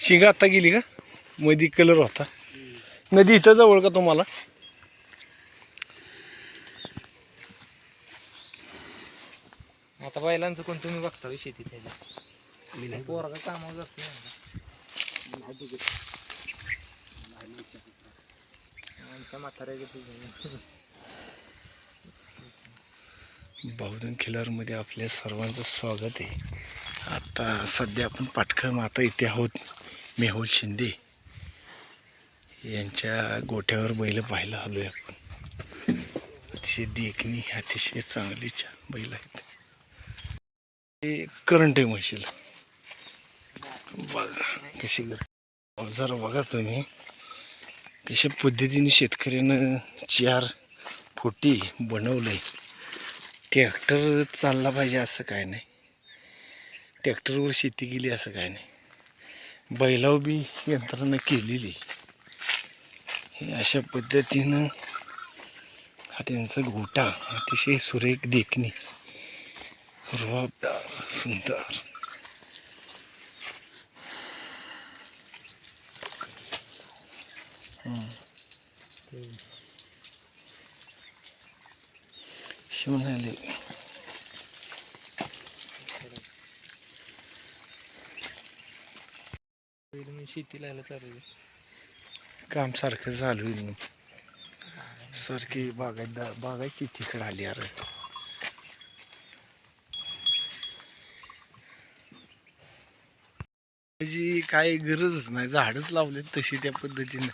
शिंगा आत्ता गेली का? मधी कलर होता. नदी इथं जवळ का तुम्हाला? आता बैलांचं कोण तुम्ही बघता शेतीत ह्याच्या पोरगा कामावर असते आमच्या म्हाताऱ्याच्या बहुधन खिलारमध्ये आपल्या सर्वांचं स्वागत आहे. आता सध्या आपण पाटखळ माता इथे आहोत मेहुल शिंदे. यांच्या गोठ्यावर बैल पाहायला आलोय आपण. अतिशय देखणी अतिशय चांगली छान बैल आहेत. ते करंट आहे म्हशीला. बघा कशी जरा बघा तुम्ही. कशा पद्धतीने शेतकऱ्यानं चार फुटी आहे ट्रॅक्टर चालला पाहिजे असं काय नाही. ट्रॅक्टरवर शेती केली असं काय नाही. बैलावर बी यंत्रणा केलेली. हे अशा पद्धतीनं हा त्यांचा गोटा अतिशय सुरेख देखणी. रुबाबदार सुंदर. हम्म. शेतीला यायला चालू. काम सारखं चालू आहे सारखी बागायतदार बागायत शेतीकडे आली अरे त्याची काय गरजच नाही झाडच लावलेत तशी त्या पद्धतीनं.